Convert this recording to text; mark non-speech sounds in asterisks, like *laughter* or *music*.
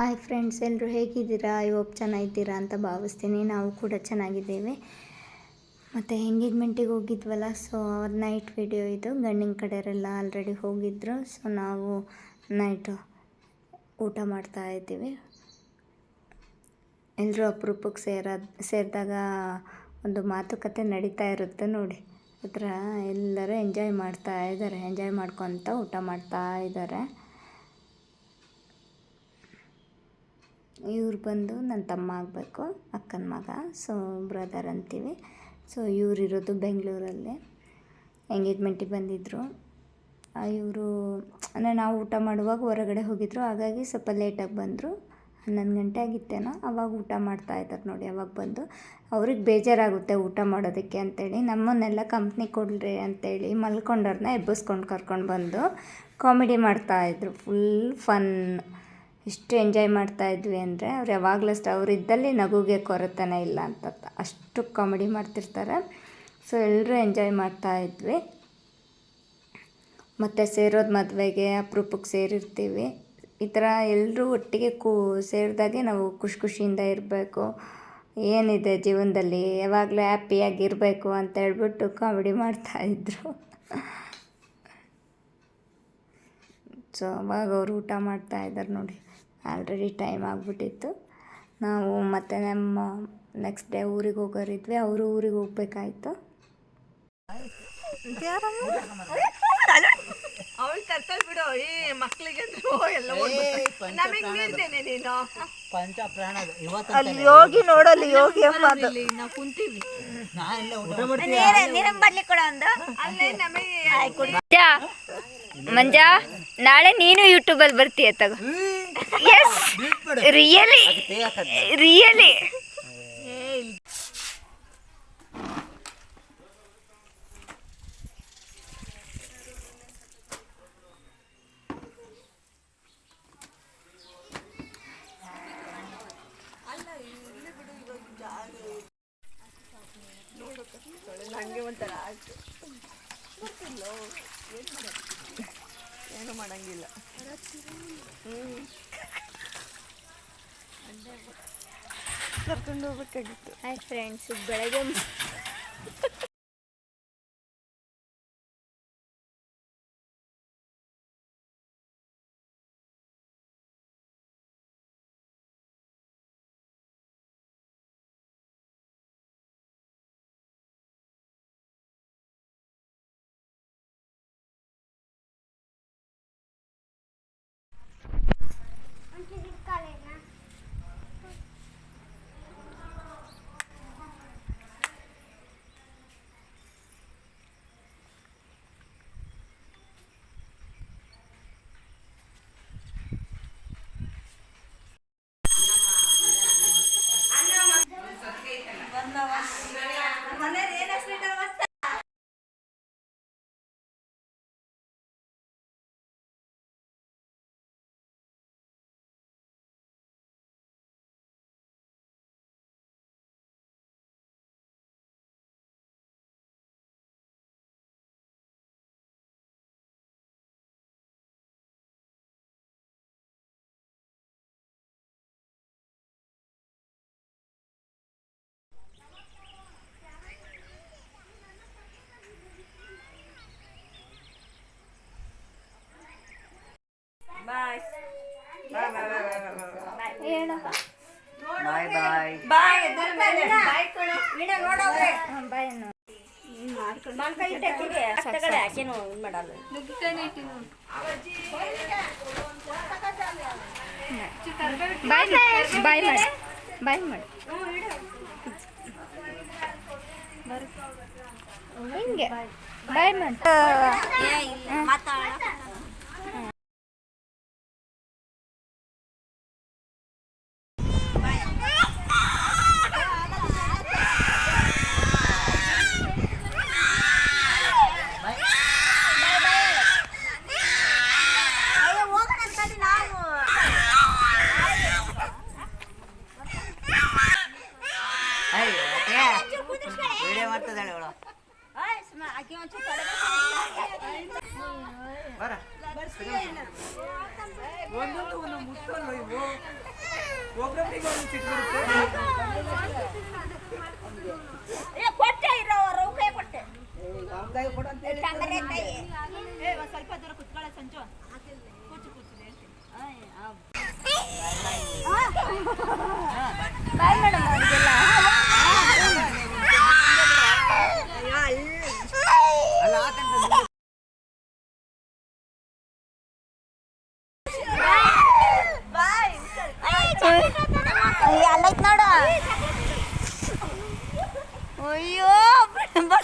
Hi friends ಎಲ್ಲರೂ ಹೇಗಿದ್ದೀರಾ? I hope ಚೆನ್ನಾಗಿದ್ದೀರಾ ಅಂತ ಭಾವಿಸ್ತೀನಿ. ನಾವು ಕೂಡ ಚೆನ್ನಾಗಿದ್ದೇವೆ. ಮತ್ತು ಎಂಗೇಜ್ಮೆಂಟಿಗೆ ಹೋಗಿದ್ವಲ್ಲ ಸೊ ಅವ್ರ ನೈಟ್ ವಿಡಿಯೋ ಇದು. ಗಂಡಿನ ಕಡೆಯವರೆಲ್ಲ ಆಲ್ರೆಡಿ ಹೋಗಿದ್ದರು ಸೊ ನಾವು ನೈಟು ಊಟ ಮಾಡ್ತಾ ಇದ್ದೀವಿ. ಎಲ್ಲರೂ ಅಪರೂಪಕ್ಕೆ ಸೇರ ಸೇರಿದಾಗ ಒಂದು ಮಾತುಕತೆ ನಡೀತಾ ಇರುತ್ತೆ ನೋಡಿ. ಆ ಥರ ಎಲ್ಲರೂ ಎಂಜಾಯ್ ಮಾಡ್ತಾ ಇದ್ದಾರೆ. ಎಂಜಾಯ್ ಮಾಡ್ಕೊತ ಊಟ ಮಾಡ್ತಾ ಇದ್ದಾರೆ. ಇವ್ರು ಬಂದು ನನ್ನ ತಮ್ಮ ಆಗಬೇಕು, ಅಕ್ಕನ ಮಗ. ಸೊ ಬ್ರದರ್ ಅಂತೀವಿ. ಸೊ ಇವ್ರಿರೋದು ಬೆಂಗಳೂರಲ್ಲಿ. ಎಂಗೇಜ್ಮೆಂಟಿಗೆ ಬಂದಿದ್ದರು ಇವರು, ಅಂದರೆ ನಾವು ಊಟ ಮಾಡುವಾಗ ಹೊರಗಡೆ ಹೋಗಿದ್ರು. ಹಾಗಾಗಿ ಸ್ವಲ್ಪ ಲೇಟಾಗಿ ಬಂದರು. ಹನ್ನೊಂದು ಗಂಟೆ ಆಗಿತ್ತೇನೋ, ಅವಾಗ ಊಟ ಮಾಡ್ತಾ ಇದ್ದಾರೆ ನೋಡಿ, ಅವಾಗ ಬಂದು. ಅವ್ರಿಗೆ ಬೇಜಾರಾಗುತ್ತೆ ಊಟ ಮಾಡೋದಕ್ಕೆ ಅಂತೇಳಿ. ನಮ್ಮನ್ನೆಲ್ಲ ಕಂಪ್ನಿ ಕೊಡ್ರಿ ಅಂತೇಳಿ ಮಲ್ಕೊಂಡವ್ರನ್ನ ಎಬ್ಬಿಸ್ಕೊಂಡು ಕರ್ಕೊಂಡು ಬಂದು ಕಾಮಿಡಿ ಮಾಡ್ತಾಯಿದ್ರು ಫುಲ್ ಫನ್ ಎಷ್ಟು ಎಂಜಾಯ್ ಮಾಡ್ತಾ ಇದ್ವಿ ಅಂದರೆ ಅವ್ರು ಯಾವಾಗಲೂ ಅಷ್ಟೇ, ಅವ್ರು ಇದ್ದಲ್ಲಿ ನಗುಗೆ ಕೊರತೆನೇ ಇಲ್ಲ ಅಂತ ಅಷ್ಟು ಕಾಮಿಡಿ ಮಾಡ್ತಿರ್ತಾರೆ. ಸೊ ಎಲ್ಲರೂ ಎಂಜಾಯ್ ಮಾಡ್ತಾ ಇದ್ವಿ. ಮತ್ತು ಸೇರೋದು ಮದುವೆಗೆ ಅಪರೂಪಕ್ಕೆ ಸೇರಿರ್ತೀವಿ. ಈ ಥರ ಎಲ್ಲರೂ ಒಟ್ಟಿಗೆ ಕೂ, ಸೇರಿದಾಗೆ ನಾವು ಖುಷಿ ಖುಷಿಯಿಂದ ಇರಬೇಕು. ಏನಿದೆ ಜೀವನದಲ್ಲಿ? ಯಾವಾಗಲೂ ಹ್ಯಾಪಿಯಾಗಿರಬೇಕು ಅಂತ ಹೇಳ್ಬಿಟ್ಟು ಕಾಮಿಡಿ ಮಾಡ್ತಾಯಿದ್ರು ಸೊ ಅವಾಗ ಅವರು ಊಟ ಮಾಡ್ತಾ ಇದ್ದಾರೆ ನೋಡಿ ಆಲ್ರೆಡಿ ಟೈಮ್ ಆಗಿಬಿಟ್ಟಿತ್ತು. ನಾವು ಮತ್ತೆ ನಮ್ಮ ನೆಕ್ಸ್ಟ್ ಡೇ ಊರಿಗೆ ಹೋಗೋರಿದ್ವಿ ಅವರು ಊರಿಗೆ ಹೋಗ್ಬೇಕಾಯ್ತು. ಅವಳು ಕರ್ತಲ್ ಬಿಡು ಈ ಮಕ್ಕಳಿಗೆ ಎಲ್ಲ ನಮಗೆ ನೀಡ್ತೇನೆ ನೀನು. ಪಂಚ ಪ್ರಾಣ ಇವತ್ತು ಅಲ್ಲಿ ಯೋಗಿ ನೋಡಲ್ಲಿ ಯೋಗಿ ಅಮ್ಮ ನಾವು ಕುಂತೀವಿ. ಅಲ್ಲೇ ನಮಗೆ ಮಂಜಾ ನಾಳೆ ನೀನು ಯೂಟ್ಯೂಬಲ್ಲಿ ಬರ್ತೀಯ ತಗೋ. ಎಸ್ ರಿಯಲಿ ರಿಯಲಿ ನಂಗೆ ಒಂಥರ ಏನು ಮಾಡಂಗಿಲ್ಲ. ಕರ್ಕೊಂಡು ಹೋಗ್ಬೇಕಾಗಿತ್ತು ಹಾಯ್ ಫ್ರೆಂಡ್ಸ್ ಬೆಳಗ್ಗೆ *laughs* ಬಾಯ್ ಬಾಯ್ ಬಾಯ್ ಬಾಯ್ ಹೇಳ ಬಾಯ್ ಬಾಯ್ ಬಾಯ್ ಎದ್ರ ಮೇಲೆ ಬಾಯ್ ಕೊಡು ವೀಣ ನೋಡೋಗ್ರೆ ಬಾಯ್ ಬಾಯ್ ಬಾಯ್ ಮಾಡಿ. ಬಾಯ್ ಮಾಡಿ. ಹಿಂಗೆ. ಬಾಯ್ ಮಾಡಿ. ಮಾಡ್ತಿದ್ದಾಳೆ ಅವಳು ಒಂದೊಂದು ಒಂದು ಮುಟ್ಟಲ್ಲ ಇವು? ಕೊಟ್ಟೆ 哎呦不忍不